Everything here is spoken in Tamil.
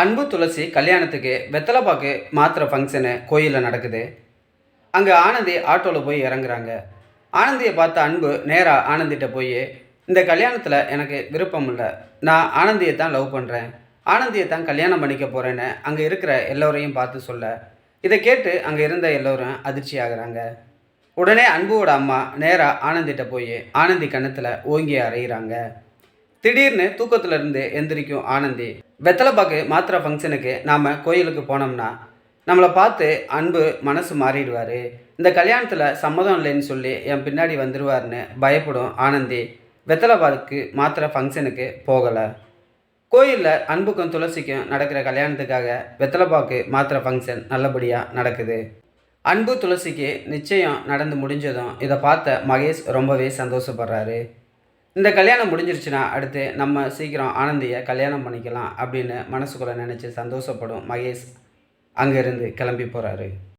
அன்பு துளசி கல்யாணத்துக்கு வெத்தலைப்பாக்கு மாத்திரை ஃபங்க்ஷனு கோயிலில் நடக்குது. அங்கே ஆனந்தி ஆட்டோவில் போய் இறங்குறாங்க. ஆனந்தியை பார்த்த அன்பு நேராக ஆனந்திட்ட போய் இந்த கல்யாணத்தில் எனக்கு விருப்பம் இல்லை. நான் ஆனந்தியை தான் லவ் பண்ணுறேன் ஆனந்தியை தான் கல்யாணம் பண்ணிக்க போகிறேன்னு அங்கே இருக்கிற எல்லோரையும் பார்த்து சொல்ல. இதை கேட்டு அங்கே இருந்த எல்லோரும் அதிர்ச்சி ஆகுறாங்க. உடனே அன்புவோட அம்மா நேராக ஆனந்திட்ட போய் ஆனந்தி கணத்தில் ஓங்கி அறையிறாங்க. திடீர்னு தூக்கத்துல இருந்து எந்திரிக்கும் ஆனந்தி வெத்தலைப்பாக்கு மாத்திரை ஃபங்க்ஷனுக்கு நாம் கோயிலுக்கு போனோம்னா நம்மளை பார்த்து அன்பு மனசு மாறிடுவார். இந்த கல்யாணத்தில் சம்மதம் இல்லைன்னு சொல்லி என் பின்னாடி வந்துடுவார்னு பயப்படும் ஆனந்தி. வெத்தலைப்பாக்கு மாத்திரை ஃபங்க்ஷனுக்கு போகலை. கோயிலில் அன்புக்கும் துளசிக்கும் நடக்கிற கல்யாணத்துக்காக வெத்தலைப்பாக்கு மாத்திரை ஃபங்க்ஷன் நல்லபடியாக நடக்குது. அன்பு துளசிக்கு நிச்சயம் நடந்து முடிஞ்சதும் இதை பார்த்த மகேஷ் ரொம்பவே சந்தோஷப்படுறாரு. இந்த கல்யாணம் முடிஞ்சிருச்சுன்னா அடுத்து நம்ம சீக்கிரம் ஆனந்தியை கல்யாணம் பண்ணிக்கலாம் அப்படின்னு மனசுக்குள்ளே நினச்சி சந்தோஷப்படும் மகேஷ் அங்கேருந்து கிளம்பி போகிறாரு